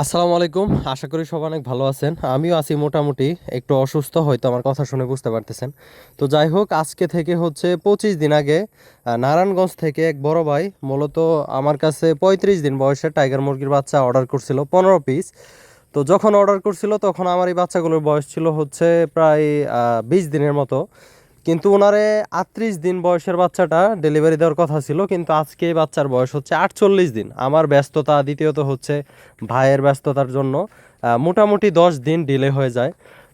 আসসালামু আলাইকুম। আশা করি সবাই অনেক ভালো আছেন। আমিও আছি মোটামুটি। একটু অসুস্থ, হয়তো আমার কথা শুনে বুঝতে পারতেছেন। তো যাই হোক, আজকে থেকে হচ্ছে পঁচিশ দিন আগে নারায়ণগঞ্জ থেকে এক বড় ভাই, মূলত আমার কাছে পঁয়ত্রিশ দিন বয়সে টাইগার মুরগির বাচ্চা অর্ডার করছিল, পনেরো পিস। তো যখন অর্ডার করছিল, তখন আমার এই বাচ্চাগুলোর বয়স ছিল হচ্ছে প্রায় বিশ দিনের মতো। কিন্তু ওনারে আটত্রিশ দিন বয়সের বাচ্চাটা ডেলিভারি দেওয়ার কথা ছিল, কিন্তু আজকে বাচ্চার বয়স হচ্ছে আটচল্লিশ দিন। আমার ব্যস্ততা, দ্বিতীয়ত হচ্ছে ভাইয়ের ব্যস্ততার জন্য মোটামুটি দশ দিন ডিলে হয়ে যায়।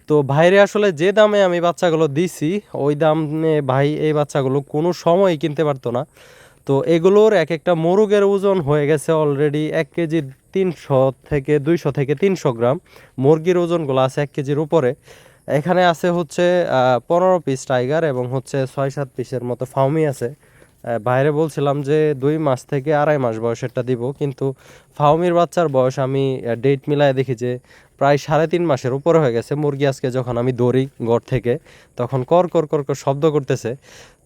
তো ভাইরে আসলে যে দামে আমি বাচ্চাগুলো দিছি, ওই দামে ভাই এই বাচ্চাগুলো কোনো সময় কিনতে পারতো না। তো এগুলোর এক একটা মোরগের ওজন হয়ে গেছে অলরেডি এক কেজি তিনশো থেকে দুইশো থেকে তিনশো গ্রাম। মুরগির ওজনগুলো আছে এক কেজির উপরে। এখানে আছে হচ্ছে পনেরো পিস টাইগার এবং হচ্ছে ছয় সাত পিসের মতো ফাউমি আছে। বাইরে বলছিলাম যে দুই মাস থেকে আড়াই মাস বয়সেরটা দিব, কিন্তু ফাউমির বাচ্চার বয়স আমি ডেট মিলায় দেখি যে প্রায় সাড়ে তিন মাসের উপরে হয়ে গেছে। মুরগি আজকে যখন আমি দৌড়ি ঘর থেকে, তখন কর কর কর কর শব্দ করতেছে।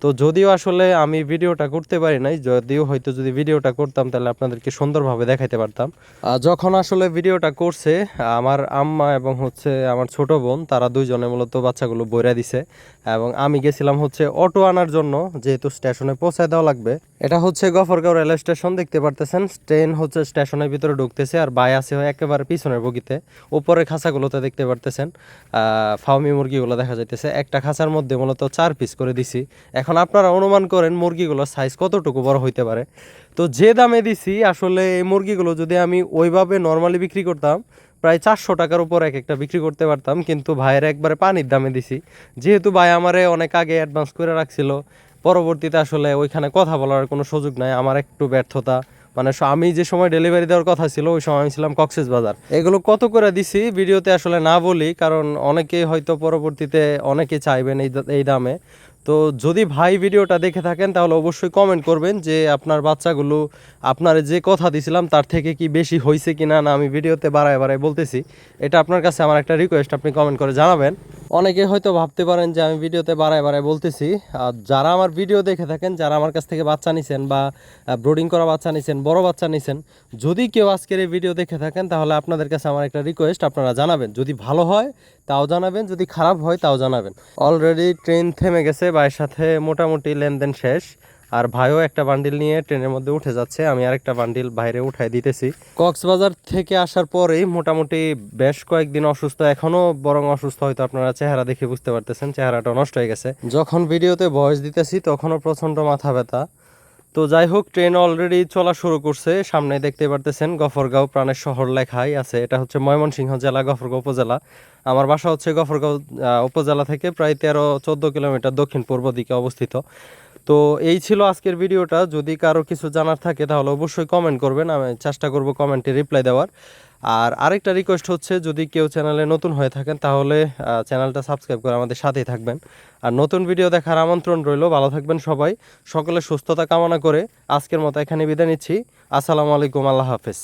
তো যদিও আসলে আমি ভিডিওটা করতে পারি নাই, যদিও হয়তো যদি ভিডিওটা করতাম, তাহলে আপনাদেরকে সুন্দরভাবে দেখাইতে পারতাম। যখন আসলে ভিডিওটা করছে, আমার আম্মা এবং হচ্ছে আমার ছোট বোন, তারা দুইজনে মূলত বাচ্চাগুলো বইরা দিছে। এবং আমি গেছিলাম হচ্ছে অটো আনার জন্য, যেহেতু স্টেশনে পৌঁছায় দেওয়া লাগবে। এটা হচ্ছে গফরগাঁও রেল স্টেশন, দেখতে পারতেছেন। ট্রেন হচ্ছে স্টেশনের ভিতরে ঢুকতেছে, আর বাই আছে একেবারে পিছনের বগিতে। উপরে খাঁচাগুলোতে দেখতে পারতেছেন ফাউমি মুরগিগুলো দেখা যাইতেছে। একটা খাঁচার মধ্যে মূলত চার পিস করে দিছি। এখন আপনারা অনুমান করেন মুরগিগুলোর সাইজ কতটুকু বড় হইতে পারে। তো যে দামে দিছি, আসলে এই মুরগিগুলো যদি আমি ওইভাবে নর্মালি বিক্রি করতাম, প্রায় চারশো টাকার উপর এক একটা বিক্রি করতে পারতাম। কিন্তু ভাইয়ের একবারে পানির দামে দিছি। যেহেতু ভাই আমারে অনেক আগে অ্যাডভান্স করে রাখছিল, পরবর্তীতে আসলে ওইখানে কথা বলার কোনো সুযোগ নাই। আমার একটু ব্যর্থতা মানে আমি যে সময় ডেলিভারি দেওয়ার কথা ছিল, ওই সময় আমি ছিলাম কক্সেস বাজার। এগুলো কত করে দিছি ভিডিওতে আসলে না বলি, কারণ অনেকেই হয়তো পরবর্তীতে অনেকে চাইবেন এই এই দামে। তো যদি ভাই ভিডিওটা দেখে থাকেন, তাহলে অবশ্যই কমেন্ট করবেন যে আপনার বাচ্চাগুলো, আপনার যে কথা দিছিলাম, তার থেকে কি বেশি হয়েছে কি না না আমি ভিডিওতে বাড়ায় বাড়ায় বলতেছি। এটা আপনার কাছে আমার একটা রিকোয়েস্ট আপনি কমেন্ট করে জানাবেন। অনেকে হয়তো ভাবতে পারেন যে আমি ভিডিওতে বাড়ায় বাড়ায় বলতেছি, আর যারা আমার ভিডিও দেখে থাকেন, যারা আমার কাছ থেকে বাচ্চা নিছেন বা ব্রোডিং করা বাচ্চা নিছেন, বড় বাচ্চা নিছেন, যদি কেউ আজকের এই ভিডিও দেখে থাকেন, তাহলে আপনাদের কাছে আমার একটা রিকোয়েস্ট আপনারা জানাবেন। যদি ভালো হয়, তাও জানাবেন, যদি খারাপ হয়, তাও জানাবেন। অলরেডি ট্রেন থেমে গেছে বা এর সাথে মোটামুটি লেনদেন শেষ। আর ভাইও একটা বান্ডিল নিয়ে ট্রেনের মধ্যে উঠে যাচ্ছে, আমি আরেকটা বান্ডিল বাইরে উঠাই দিতেছি। কক্সবাজার থেকে আসার পরেই মোটামুটি বেশ কয়েকদিন অসুস্থ, এখনও বরং অসুস্থ হয়তো আপনারা চেহারা দেখে বুঝতে পারতেছেন, চেহারাটা নষ্ট হয়ে গেছে। যখন ভিডিওতে ভয়েস দিতেছি, তখনও প্রচণ্ড মাথা ব্যথা। তো যাই হোক ট্রেন অলরেডি চলা শুরু করছে, সামনে দেখতে পারতেছেন গফরগাঁও প্রাণের শহর লেখাই আছে, এটা হচ্ছে ময়মনসিংহ জেলা, গফরগাঁও উপজেলা। আমার বাসা হচ্ছে গফরগাঁও উপজেলা থেকে প্রায় তেরো, চোদ্দ কিলোমিটার দক্ষিণ পূর্ব দিকে অবস্থিত। তো এই ছিল আজকের ভিডিওটা। যদি কারও কিছু জানার থাকে, তাহলে অবশ্যই কমেন্ট করবেন। আমি চেষ্টা করব কমেন্টে রিপ্লাই দেওয়ার। আর আরেকটা রিকোয়েস্ট হচ্ছে, যদি কেউ চ্যানেলে নতুন হয়ে থাকেন, তাহলে চ্যানেলটা সাবস্ক্রাইব করে আমাদের সাথেই থাকবেন। আর নতুন ভিডিও দেখার আমন্ত্রণ রইল। ভালো থাকবেন সবাই। সকলে সুস্থতা কামনা করে আজকের মতো এখানে বিদায় নিচ্ছি। আসসালামু আলাইকুম। আল্লাহ হাফেজ।